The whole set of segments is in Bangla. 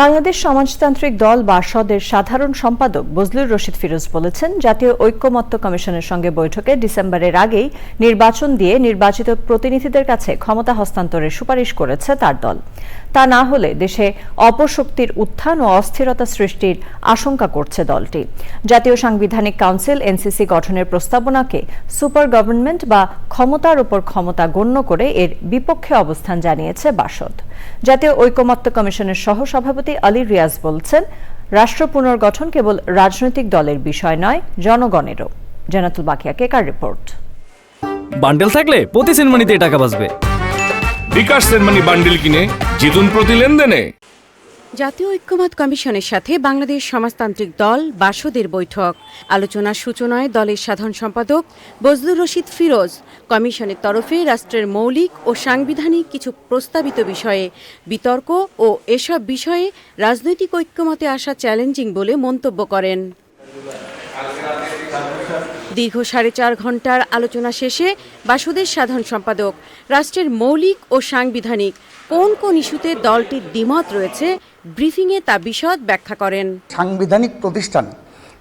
বাংলাদেশ সমাজতান্ত্রিক দল বাসদের সাধারণ সম্পাদক বজলুর রশিদ ফিরোজ বলেছেন, জাতীয় ঐক্যমত্য কমিশনের সঙ্গে বৈঠকে ডিসেম্বরের আগেই নির্বাচন দিয়ে নির্বাচিত প্রতিনিধিদের কাছে ক্ষমতা হস্তান্তরের সুপারিশ করেছে তার দল। তা না হলে দেশে অপশক্তির উত্থান ও অস্থিরতা সৃষ্টির আশঙ্কা করছে দলটি। জাতীয় সাংবিধানিক কাউন্সিল এনসিসি গঠনের প্রস্তাবনাকে সুপার গভর্নমেন্ট বা ক্ষমতার উপর ক্ষমতা গণ্য করে এর বিপক্ষে অবস্থান জানিয়েছে বাসদ। জাতীয় ঐকমত্য কমিশনের সহ সভাপতি আলী রিয়াজ বলছেন রাষ্ট্র পুনর্গঠন কেবল রাজনৈতিক দলের বিষয় নয় জনগণেরও। জানাতুল বাকিয়াকে কেকার রিপোর্ট? বান্ডেল থাকলে প্রতি সেনমানিতে টাকা বাঁচবে। বিকাশ সেনমানি বান্ডেল কিনে জিতুন প্রতি লেনদেনে। জাতীয় ঐক্যমত কমিশনের সাথে বাংলাদেশ সমাজতান্ত্রিক দল বাসদের বৈঠক। আলোচনার সূচনায় দলের সাধারণ সম্পাদক বজলুর রশিদ ফিরোজ, কমিশনের তরফে রাষ্ট্রের মৌলিক ও সাংবিধানিক কিছু প্রস্তাবিত বিষয়ে বিতর্ক ও এসব বিষয়ে রাজনৈতিক ঐক্যমতে আসা চ্যালেঞ্জিং বলে মন্তব্য করেন। দীর্ঘ সাড়ে চার ঘণ্টার আলোচনা শেষে বাসুদের সাধারণ সম্পাদক, রাষ্ট্রের মৌলিক ও সাংবিধানিক কোন কোন ইস্যুতে দলটির দ্বিমত রয়েছে, ব্রিফিংয়ে তা বিশদ ব্যাখ্যা করেন। সাংবিধানিক প্রতিষ্ঠান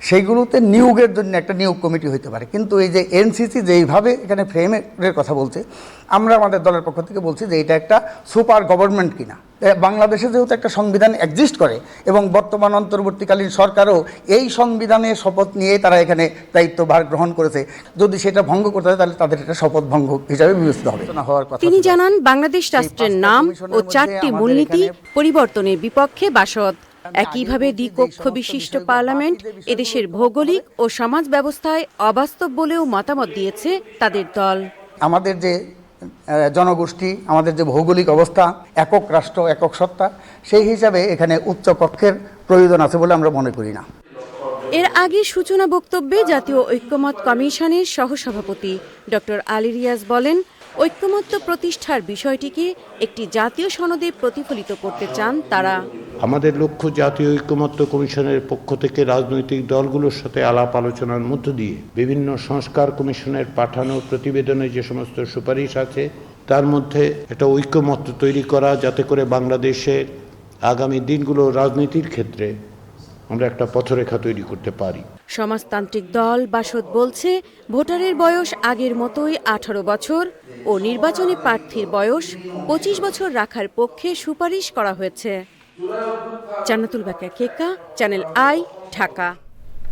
সেইগুলোতে নিয়োগের জন্য একটা নিয়োগ কমিটি হইতে পারে। কিন্তু এই যে এনসিসি যেইভাবে এখানে ফ্রেমের কথা বলছে আমরা আমাদের দলের পক্ষ থেকে বলছি যে এটা একটা সুপার গভর্নমেন্ট কিনা। বাংলাদেশে যেহেতু একটা সংবিধান এক্সিস্ট করে এবং বর্তমান অন্তর্বর্তীকালীন সরকারও এই সংবিধানে শপথ নিয়ে তারা এখানে দায়িত্বভার গ্রহণ করেছে। যদি সেটা ভঙ্গ করতে হয় তাহলে তাদের এটা শপথ ভঙ্গ হিসাবে বিবেচিত হবে। তিনি জানান বাংলাদেশ রাষ্ট্রের নাম ও চারটি মূলনীতি পরিবর্তনের বিপক্ষে বাসদ। একইভাবে দ্বিকক্ষ বিশিষ্ট পার্লামেন্ট এদেশের ভৌগোলিক ও সমাজ ব্যবস্থায় অবাস্তব বলেও মতামত দিয়েছে তাদের দল। আমাদের যে জনগোষ্ঠী আমাদের যে ভৌগোলিক অবস্থা একক রাষ্ট্র একক সত্তা সেই হিসাবে এখানে উচ্চ কক্ষের প্রয়োজন আছে বলে আমরা মনে করি না। এর আগে সূচনা বক্তব্যে জাতীয় ঐক্যমত কমিশনের সহসভাপতি ডক্টর আলী রিয়াজ বলেন ঐক্যমত্য প্রতিষ্ঠার বিষয়টিকে একটি জাতীয় সনদে প্রতিফলিত করতে চান তারা। আমাদের লক্ষ্য জাতীয় ঐক্যমত্য কমিশনের পক্ষ থেকে রাজনৈতিক দলগুলোর সাথে আলাপ আলোচনার মধ্য দিয়ে বিভিন্ন সংস্কার কমিশনের পাঠানো প্রতিবেদনে যে সমস্ত সুপারিশ আছে, তার মধ্যে একটা ঐক্যমত্য তৈরি করা যাতে করে বাংলাদেশের আগামী দিনগুলো রাজনীতির ক্ষেত্রে আমরা একটা পথরেখা তৈরি করতে পারি। সমাজতান্ত্রিক দল বাসদ বলছে, ভোটারের বয়স আগের মতোই আঠারো বছর ও নির্বাচনী প্রার্থীর বয়স পঁচিশ বছর রাখার পক্ষে সুপারিশ করা হয়েছে। জান্নাতুল বাকা কেকা, চ্যানেল আই, ঢাকা।